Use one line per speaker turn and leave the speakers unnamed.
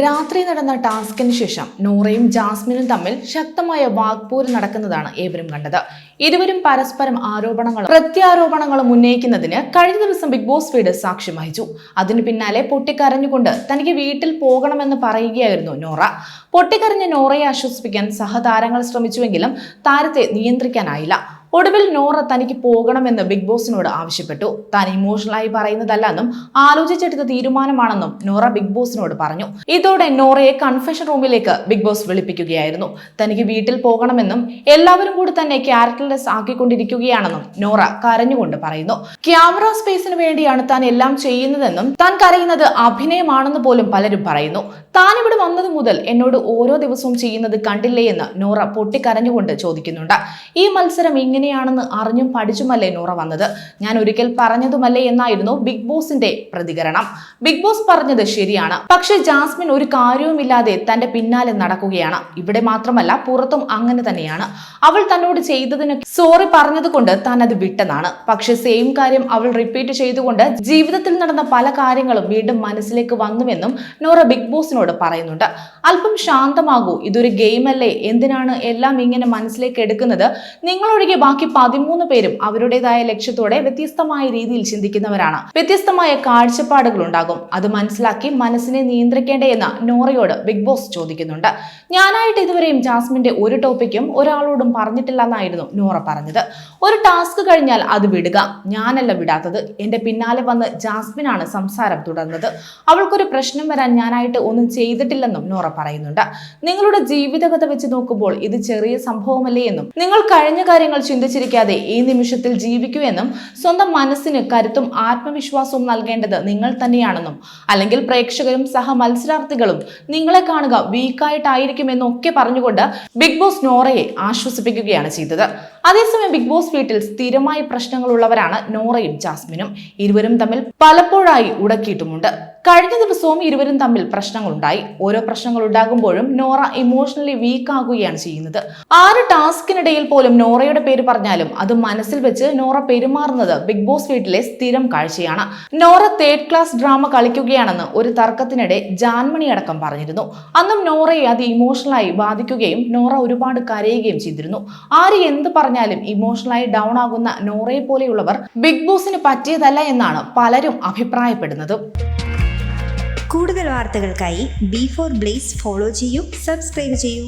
രാത്രി നടന്ന ടാസ്കിന് ശേഷം നൂറയും ജാസ്മിനും തമ്മിൽ ശക്തമായ വാഗ്പോര് നടക്കുന്നതാണ് ഏവരും കണ്ടത്. ഇരുവരും പരസ്പരം ആരോപണങ്ങളും പ്രത്യാരോപണങ്ങളും ഉന്നയിക്കുന്നതിന് കഴിഞ്ഞ ദിവസം ബിഗ് ബോസ് വീട് സാക്ഷ്യം വഹിച്ചു. അതിന് പിന്നാലെ പൊട്ടിക്കരഞ്ഞുകൊണ്ട് തനിക്ക് വീട്ടിൽ പോകണമെന്ന് പറയുകയായിരുന്നു നോറ. പൊട്ടിക്കരഞ്ഞ നോറയെ ആശ്വസിപ്പിക്കാൻ സഹതാരങ്ങൾ ശ്രമിച്ചുവെങ്കിലും താരത്തെ നിയന്ത്രിക്കാനായില്ല. ഒടുവിൽ നോറ തനിക്ക് പോകണമെന്ന് ബിഗ് ബോസിനോട് ആവശ്യപ്പെട്ടു. താൻ ഇമോഷണലായി പറയുന്നതല്ലെന്നും ആലോചിച്ചെടുത്ത തീരുമാനമാണെന്നും നോറ ബിഗ് ബോസിനോട് പറഞ്ഞു. ഇതോടെ നോറയെ കൺഫെഷൻ റൂമിലേക്ക് ബിഗ് ബോസ് വിളിപ്പിക്കുകയായിരുന്നു. തനിക്ക് വീട്ടിൽ പോകണമെന്നും എല്ലാവരും കൂടി തന്നെ ക്യാരക്ടർലെസ് ആക്കിക്കൊണ്ടിരിക്കുകയാണെന്നും നോറ കരഞ്ഞുകൊണ്ട് പറയുന്നു. ക്യാമറ സ്പേസിന് വേണ്ടിയാണ് താൻ എല്ലാം ചെയ്യുന്നതെന്നും താൻ കരയുന്നത് അഭിനയമാണെന്ന് പോലും പലരും പറയുന്നു. താൻ ഇവിടെ വന്നത് മുതൽ എന്നോട് ഓരോ ദിവസവും ചെയ്യുന്നത് കണ്ടില്ലേ എന്ന് നോറ പൊട്ടിക്കരഞ്ഞുകൊണ്ട് ചോദിക്കുന്നുണ്ട്. ഈ മത്സരം ഇങ്ങനെയാണെന്ന് അറിഞ്ഞും പഠിച്ചുമല്ലേ നോറ വന്നത്? ഞാൻ ഒരിക്കൽ പറഞ്ഞതുമല്ലേ എന്നായിരുന്നു ബിഗ് ബോസിന്റെ പ്രതികരണം. ബിഗ് ബോസ് പറഞ്ഞത് ശരിയാണ്. പക്ഷേ ജാസ്മിൻ ഒരു കാര്യവുമില്ലാതെ തന്റെ പിന്നാലെ നടക്കുകയാണ്. ഇവിടെ മാത്രമല്ല പുറത്തും അങ്ങനെ തന്നെയാണ്. അവൾ തന്നോട് ചെയ്തതിന് സോറി പറഞ്ഞതുകൊണ്ട് താൻ അത് വിട്ടതാണ്. പക്ഷെ സെയിം കാര്യം അവൾ റിപ്പീറ്റ് ചെയ്തുകൊണ്ട് ജീവിതത്തിൽ നടന്ന പല കാര്യങ്ങളും വീണ്ടും മനസ്സിലേക്ക് വന്നുവെന്നും നോറ ബിഗ് ബോസിനോട് പറയുന്നുണ്ട്. അല്പം ശാന്തമാകൂ. ഇതൊരു ഗെയിം അല്ലേ എന്തിനാണ് എല്ലാം ഇങ്ങനെ മനസ്സിലേക്ക് എടുക്കുന്നത്? നിങ്ങളൊഴികെ ബാക്കി പതിമൂന്ന് പേരും അവരുടേതായ ലക്ഷ്യത്തോടെ വ്യത്യസ്തമായ രീതിയിൽ ചിന്തിക്കുന്നവരാണ്. വ്യത്യസ്തമായ കാഴ്ചപ്പാടുകൾ ഉണ്ടാകും അത് മനസ്സിലാക്കി മനസ്സിനെ നിയന്ത്രിക്കേണ്ടേ എന്ന് നോറയോട് ബിഗ് ബോസ് ചോദിക്കുന്നുണ്ട്. ഞാനായിട്ട് ഇതുവരെയും ജാസ്മിന്റെ ഒരു ടോപ്പിക്കും ഒരാളോടും പറഞ്ഞിട്ടില്ല എന്നായിരുന്നു നോറ പറഞ്ഞത്. ഒരു ടാസ്ക് കഴിഞ്ഞാൽ അത് വിടുക. ഞാനല്ല വിടാത്തത്. എന്റെ പിന്നാലെ വന്ന് ജാസ്മിനാണ് സംസാരം തുടർന്നത്. അവൾക്കൊരു പ്രശ്നം വരാൻ ഞാനായിട്ട് ഒന്നും ചെയ്തിട്ടില്ലെന്നും നോറ പറയുന്നുണ്ട്. നിങ്ങളുടെ ജീവിതകഥ വെച്ച് നോക്കുമ്പോൾ ഇത് ചെറിയ സംഭവമല്ലേ എന്നും. നിങ്ങൾ കഴിഞ്ഞ കാര്യങ്ങൾ ചിന്തിച്ചിരിക്കാതെ ഈ നിമിഷത്തിൽ ജീവിക്കൂ എന്നും സ്വന്തം മനസ്സിന് കരുത്തും ആത്മവിശ്വാസവും നൽകേണ്ടത് നിങ്ങൾ തന്നെയാണെന്നും അല്ലെങ്കിൽ പ്രേക്ഷകരും സഹ മത്സരാർത്ഥികളും നിങ്ങളെ കാണുക വീക്കായിട്ടായിരിക്കുമെന്നും ഒക്കെ പറഞ്ഞുകൊണ്ട് ബിഗ് ബോസ് നോറയെ ആശ്വസിപ്പിക്കുകയാണ് ചെയ്തത്. അതേസമയം ബിഗ് ബോസ് വീട്ടിൽ സ്ഥിരമായി പ്രശ്നങ്ങളുള്ളവരാണ് നോറയും ജാസ്മിനും. ഇരുവരും തമ്മിൽ പലപ്പോഴായി ഉടക്കിയിട്ടുമുണ്ട്. കഴിഞ്ഞ ദിവസവും ഇരുവരും തമ്മിൽ പ്രശ്നങ്ങളുണ്ടായി. ഓരോ പ്രശ്നങ്ങൾ ഉണ്ടാകുമ്പോഴും നോറ ഇമോഷണലി വീക്ക് ആകുകയാണ് ചെയ്യുന്നത്. ആറ് ടാസ്കിനിടയിൽ പോലും നോറയുടെ പേര് പറഞ്ഞാലും അത് മനസ്സിൽ വെച്ച് നോറ പെരുമാറുന്നത് ബിഗ് ബോസ് വീട്ടിലെ സ്ഥിരം കാഴ്ചയാണ്. നോറ തേർഡ് ക്ലാസ് ഡ്രാമ കളിക്കുകയാണെന്ന് ഒരു തർക്കത്തിനിടെ ജാൻമണി അടക്കം പറഞ്ഞിരുന്നു. അന്നും നോറയെ അത് ഇമോഷണലായി ബാധിക്കുകയും നോറ ഒരുപാട് കരയുകയും ചെയ്തിരുന്നു. ആര് എന്ത് പറഞ്ഞാലും ഇമോഷണലായി ഡൗൺ ആകുന്ന നോറയെ പോലെയുള്ളവർ ബിഗ് ബോസിന് പറ്റിയതല്ല എന്നാണ് പലരും അഭിപ്രായപ്പെടുന്നത്.
കൂടുതൽ വാർത്തകൾക്കായി ബി ഫോർ ബ്ലേസ് ഫോളോ ചെയ്യൂ സബ്സ്ക്രൈബ് ചെയ്യൂ.